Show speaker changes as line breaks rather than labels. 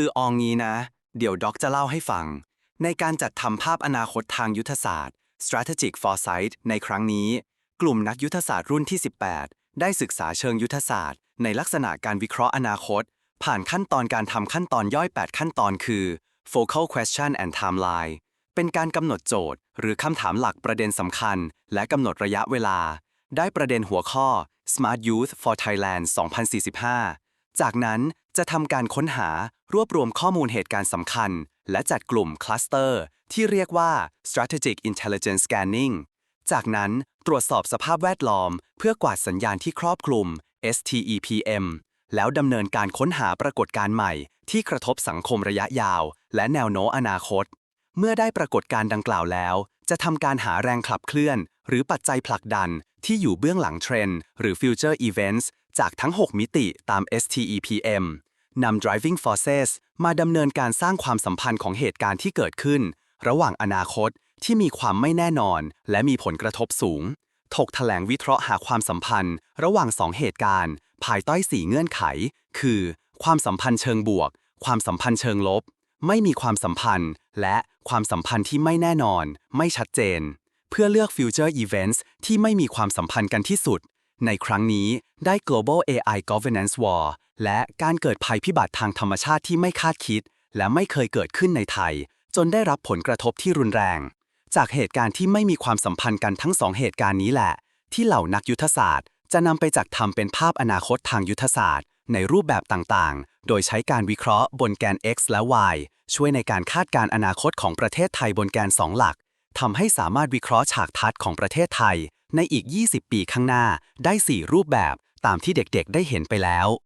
คืออองงี้นะ เดี๋ยวด็อกจะเล่าให้ฟัง ในการจัดทำภาพอนาคตทางยุทธศาสตร์ strategic foresight ในครั้งนี้ กลุ่มนักยุทธศาสตร์รุ่นที่ 18 ได้ศึกษาเชิงยุทธศาสตร์ ในลักษณะการวิเคราะห์อนาคต ผ่านขั้นตอนการทำขั้นตอนย่อย 8 ขั้นตอนคือ focal question and timeline เป็นการกำหนดโจทย์ หรือคำถามหลักประเด็นสำคัญ และกำหนดระยะเวลา ได้ประเด็นหัวข้อ Smart Youth for Thailand 2045 จากนั้นจะทำการค้นหารวบรวมข้อมูลเหตุการณ์สำคัญ และจัดกลุ่มคลัสเตอร์ที่เรียกว่า strategic intelligence scanning จากนั้นตรวจสอบสภาพแวดล้อม เพื่อกวาดสัญญาณที่ครอบคลุม STEPM แล้วดำเนินการค้นหาปรากฏการณ์ใหม่ ที่กระทบสังคมระยะยาว และแนวโน้มอนาคต เมื่อได้ปรากฏการณ์ดังกล่าวแล้ว จะทำการหาแรงขับเคลื่อน หรือปัจจัยผลักดันที่อยู่เบื้องหลังเทรนด์หรือ Future Events จากทั้ง 6 มิติตาม STEPM นำ driving forces มาดำเนินการสร้างความสัมพันธ์ของเหตุการณ์ที่เกิดขึ้น ระหว่างอนาคตที่มีความไม่แน่นอน และมีผลกระทบสูง ถกแถลงวิเคราะห์หาความสัมพันธ์ ระหว่างสองเหตุการณ์ ภายใต้สี่เงื่อนไข คือ ความสัมพันธ์เชิงบวก ความสัมพันธ์เชิงลบ ไม่มีความสัมพันธ์ และความสัมพันธ์ที่ไม่แน่นอน ไม่ชัดเจน เพื่อเลือก Future Events ที่ไม่มีความสัมพันธ์กันที่สุด ในครั้งนี้ ได้ Global AI Governance War และการเกิดภัยพิบัติทางธรรมชาติที่ไม่คาดคิด และไม่เคยเกิดขึ้นในไทย จนได้รับผลกระทบที่รุนแรง จากเหตุการณ์ที่ไม่มีความสัมพันธ์กันทั้งสองเหตุการณ์นี้แหละ ที่เหล่านักยุทธศาสตร์ จะนำไปจัดทำเป็นภาพอนาคตทางยุทธศาสตร์ ในรูปแบบต่างๆ โดยใช้การวิเคราะห์บนแกน X และ Y ช่วยในการคาดการณ์อนาคตของประเทศไทยบนแกน 2 หลักทำให้สามารถวิเคราะห์ฉากทัศน์ของประเทศไทย ในอีก 20 ปีข้างหน้าได้ 4 รูปแบบ ตามที่เด็กๆได้เห็นไปแล้ว